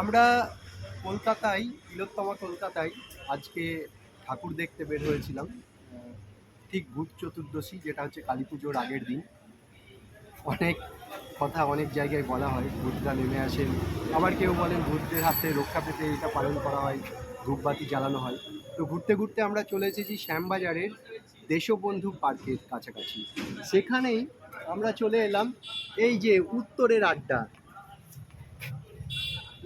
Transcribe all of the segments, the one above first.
আমরা কলকাতায়, তিলোত্তমা কলকাতায় আজকে ঠাকুর দেখতে বের হয়েছিলাম। ঠিক ভূত চতুর্দশী, যেটা হচ্ছে কালী পুজোর আগের দিন। অনেক কথা অনেক জায়গায় বলা হয়, ভূতরা নেমে আসেন আবার কেউ বলেন ভূতদের হাতে রক্ষা পেতে এটা পালন করা হয়, ধূপবাতি জ্বালানো হয়। তো ঘুরতে ঘুরতে আমরা চলে এসেছি শ্যামবাজারের দেশবন্ধু পার্কের কাছাকাছি। সেখানেই আমরা চলে এলাম এই যে উত্তরের আড্ডা।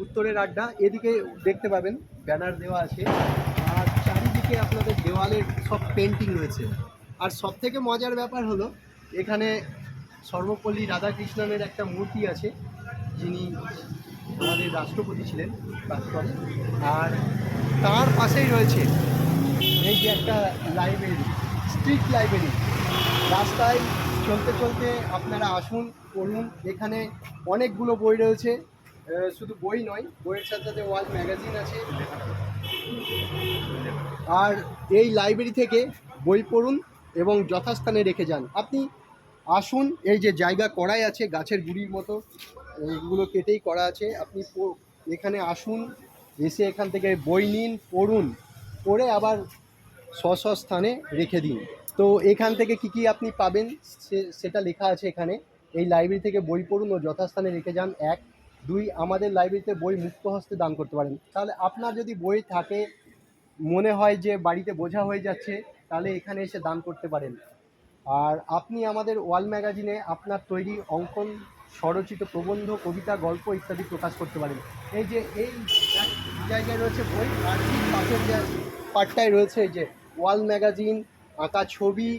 উত্তরের আড্ডা, এদিকে দেখতে পাবেন, ব্যানার দেওয়া আছে। আর চারিদিকে আপনাদের দেওয়ালের সব পেন্টিং রয়েছে। আর সব থেকে মজার ব্যাপার হলো, এখানে সর্বপল্লী রাধাকৃষ্ণনের একটা মূর্তি আছে, যিনি আমাদের রাষ্ট্রপতি ছিলেন প্রাক্তন আর তার পাশেই রয়েছে এই যে একটা লাইব্রেরি স্ট্রিট লাইব্রেরি রাস্তায় চলতে চলতে আপনারা আসুন, পড়ুন, এখানে অনেকগুলো বই রয়েছে। শুধু বই নয়, বইয়ের সাথে সাথে ওয়াল ম্যাগাজিন আছে। আর এই লাইব্রেরি থেকে বই পড়ুন এবং যথাস্থানে রেখে যান। আপনি আসুন, এই যে জায়গা করাই আছে, গাছের গুড়ির মতো, এইগুলো কেটেই করা আছে। আপনি এখানে আসুন, এসে এখান থেকে বই নিন, পড়ুন, পড়ে আবার স্ব স্থানে রেখে দিন। তো এখান থেকে কি কি আপনি পাবেন সেটা লেখা আছে এখানে। এই লাইব্রেরি থেকে বই পড়ুন ও যথাস্থানে রেখে যান। এক দুই, আমাদের লাইব্রেরিতে বই মুক্ত হস্তে দান করতে পারেন। তাহলে আপনার যদি বই থাকে, মনে হয় যে বাড়িতে বোঝা হয়ে যাচ্ছে, তাহলে এখানে এসে দান করতে পারেন। আর আপনি আমাদের ওয়াল ম্যাগাজিনে আপনার তৈরি অঙ্কন, স্বরচিত প্রবন্ধ, কবিতা, গল্প ইত্যাদি প্রকাশ করতে পারেন। এই যে, এই জায়গায় রয়েছে বই, আর ঠিক পাশের যে পাটটায় রয়েছে এই যে ওয়াল ম্যাগাজিন, আঁকা ছবি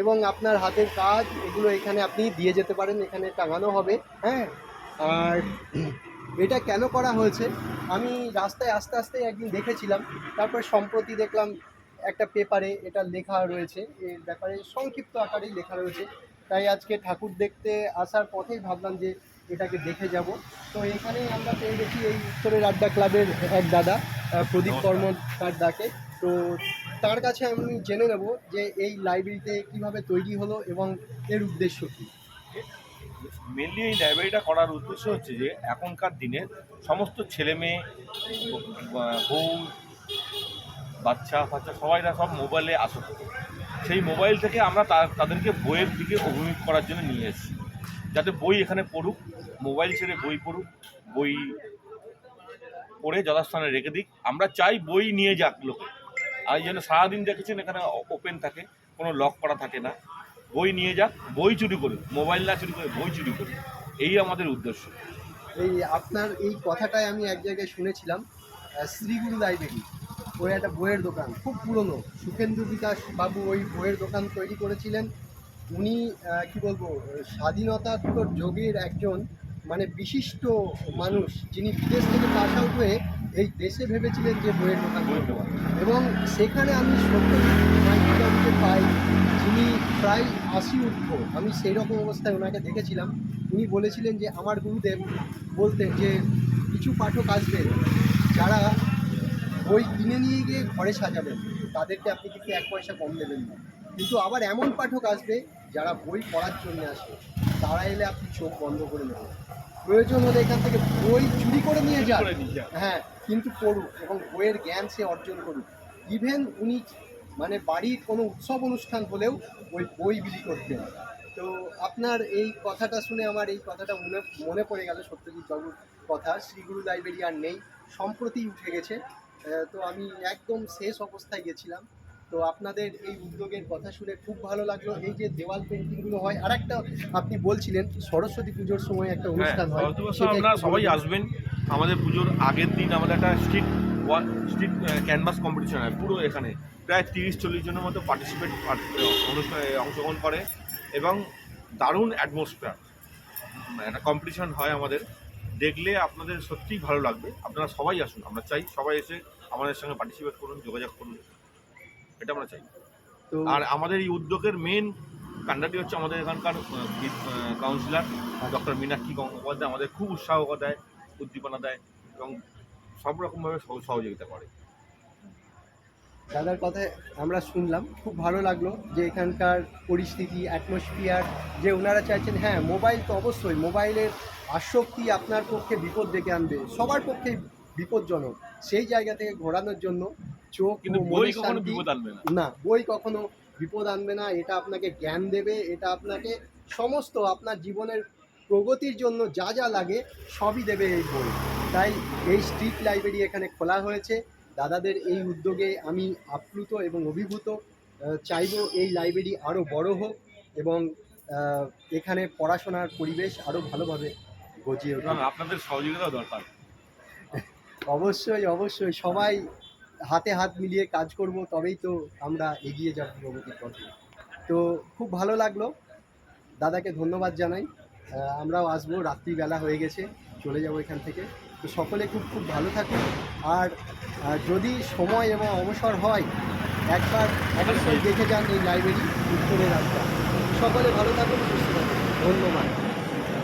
এবং আপনার হাতের কাজ, এগুলো এখানে আপনি দিয়ে যেতে পারেন, এখানে টাঙানো হবে হ্যাঁ? আর এটা কেন করা হয়েছে? আমি রাস্তায় আস্তে আস্তে একদিন দেখেছিলাম। তারপর সম্প্রতি দেখলাম একটা পেপারে এটা লেখা রয়েছে। এর ব্যাপারে সংক্ষিপ্ত আকারেই লেখা রয়েছে। তাই আজকে ঠাকুর দেখতে আসার পথেই ভাবলাম যে এটাকে দেখে যাব। তো এখানেই আমরা পেয়ে গেছি এই উত্তরের আড্ডা ক্লাবের এক দাদা প্রদীপ তার ডাকে তো তার কাছে আমি জেনে নেব যে এই লাইব্রেরিতে কীভাবে তৈরি হলো এবং এর উদ্দেশ্য কী? মেনলি এই লাইব্রেরিটা করার উদ্দেশ্য হচ্ছে যে, এখনকার দিনে সমস্ত ছেলে মেয়ে বউ, বাচ্চা, ফাচ্চা সবাইরা সব মোবাইলে আসক্ত। সেই মোবাইল থেকে আমরা তাদেরকে বইয়ের দিকে অভিমুখ করার জন্য নিয়ে এসেছি। যাতে বই এখানে পড়ুক মোবাইল ছেড়ে বই পড়ুক, বই পড়ে যথাস্থানে রেখে দিক। আমরা চাই বই নিয়ে যাক লোকে। আর এই জন্য সারাদিন দেখেছেন এখানে ওপেন থাকে, কোনো লক করা থাকে না। বই নিয়ে যাক বই চুরি করুক মোবাইল না চুরি করে বই চুরি করুক এই আমাদের উদ্দেশ্য। এই আপনার এই কথাটাই আমি এক জায়গায় শুনেছিলাম শ্রীগুরু লাইব্রেরি ওই একটা বইয়ের দোকান খুব পুরনো। সুখেন্দু বিকাশ বাবু ওই বইয়ের দোকান তৈরি করেছিলেন। উনি কি বলব স্বাধীনতাত্মক যোগের একজন মানে বিশিষ্ট মানুষ যিনি বিদেশ থেকে পাস আউট হয়ে এই দেশে ভেবেছিলেন যে বইয়ের দোকান বইয়ের দোকান। এবং সেখানে আমি সত্যজিৎ মাইতিবাবুকে পাই যিনি প্রায় আশি ঊর্ধ্ব আমি সেই রকম অবস্থায় ওনাকে দেখেছিলাম। উনি বলেছিলেন যে আমার গুরুদেব বলতেন যে কিছু পাঠক আসবেন যারা বই কিনে নিয়ে গিয়ে ঘরে সাজাবেন তাদেরকে আপনি কিন্তু এক পয়সা কম দেবেন না। কিন্তু আবার এমন পাঠক আসবে যারা বই পড়ার জন্য আসবে তারা এলে আপনি চোখ বন্ধ করে নেবেন। প্রয়োজন হলে এখান থেকে বই চুরি করে নিয়ে যান। হ্যাঁ কিন্তু পড়ুক এবং বইয়ের জ্ঞান সে অর্জন করুক। ইভেন উনি মানে বাড়ির কোনো উৎসব অনুষ্ঠান হলেও ওই বই বিলি করতেন তো আপনার এই কথাটা শুনে আমার এই কথাটা মনে মনে পড়ে গেল সত্যজিৎ বাবুর কথা শ্রীগুরু লাইব্রেরি আর নেই সম্প্রতি উঠে গেছে। তো আমি একদম শেষ অবস্থায় গেছিলাম। তো আপনাদের এই উদ্যোগের কথা শুনে খুব ভালো লাগল। এই যে দেওয়াল পেন্টিংগুলো হয় আর একটা আপনি বলছিলেন সরস্বতী পুজোর সময় একটা হ্যাঁ অনুষ্ঠান হয় আপনারা সবাই আসবেন। আমাদের পুজোর আগের দিন আমাদের একটা স্ট্রিট স্ট্রিট ক্যানভাস কম্পিটিশন হয় পুরো এখানে। প্রায় তিরিশ চল্লিশ জনের মতো পার্টিসিপেট অনুষ্ঠানে অংশগ্রহণ করে এবং দারুণ অ্যাটমসফিয়ার একটা কম্পিটিশন হয় আমাদের। দেখলে আপনাদের সত্যিই ভালো লাগবে। আপনারা সবাই আসুন আমরা চাই সবাই এসে আমাদের সঙ্গে পার্টিসিপেট করুন যোগাযোগ করুন। এটা আমরা চাই। তো আর আমাদের এই উদ্যোগের মেন কাণ্ডাটি হচ্ছে আমাদের এখানকার কাউন্সিলর ডক্টর মীনাক্ষী গঙ্গোপাধ্যায় আমাদের খুব উৎসাহ দেয় উদ্দীপনা দেয় এবং সব রকমভাবে সহ- সহযোগিতা করে। দাদার কথা আমরা শুনলাম খুব ভালো লাগল যে এখানকার পরিস্থিতি অ্যাটমসফিয়ার যে ওনারা চাইছেন হ্যাঁ মোবাইল তো অবশ্যই মোবাইলের আসক্তি আপনার পক্ষে বিপদ ডেকে আনবে সবার পক্ষে বিপজ্জনক সেই জায়গা থেকে ঘোরানোর জন্য চোখ কিন্তু বই কখনো বিপদ আনবে না। না বই কখনো বিপদ আনবে না এটা আপনাকে জ্ঞান দেবে এটা আপনাকে সমস্ত আপনার জীবনের প্রগতির জন্য যা যা লাগে সবই দেবে এই বই। তাই এই স্ট্রিট লাইব্রেরি এখানে খোলা হয়েছে। দাদাদের এই উদ্যোগে আমি আপ্লুত এবং অভিভূত। চাইব এই লাইব্রেরি আরও বড় হোক এবং এখানে পড়াশোনার পরিবেশ আরও ভালোভাবে গজিয়ে উঠুক। আপনাদের সহযোগিতা দরকার। অবশ্যই অবশ্যই। সবাই হাতে হাত মিলিয়ে কাজ করব তবেই তো আমরা এগিয়ে যাব প্রগতির পথে। তো খুব ভালো লাগল। দাদাকে ধন্যবাদ জানাই। আমরাও আসব, রাত্রিবেলা হয়ে গেছে, চলে যাব এখান থেকে। তো সকলে খুব খুব ভালো থাকুন আর যদি সময় এবং অবসর হয়, একবার অবশ্যই দেখে যান এই লাইব্রেরি উত্তরের রাস্তা। সকলে ভালো থাকুন, সুস্থ থাকুন। ধন্যবাদ।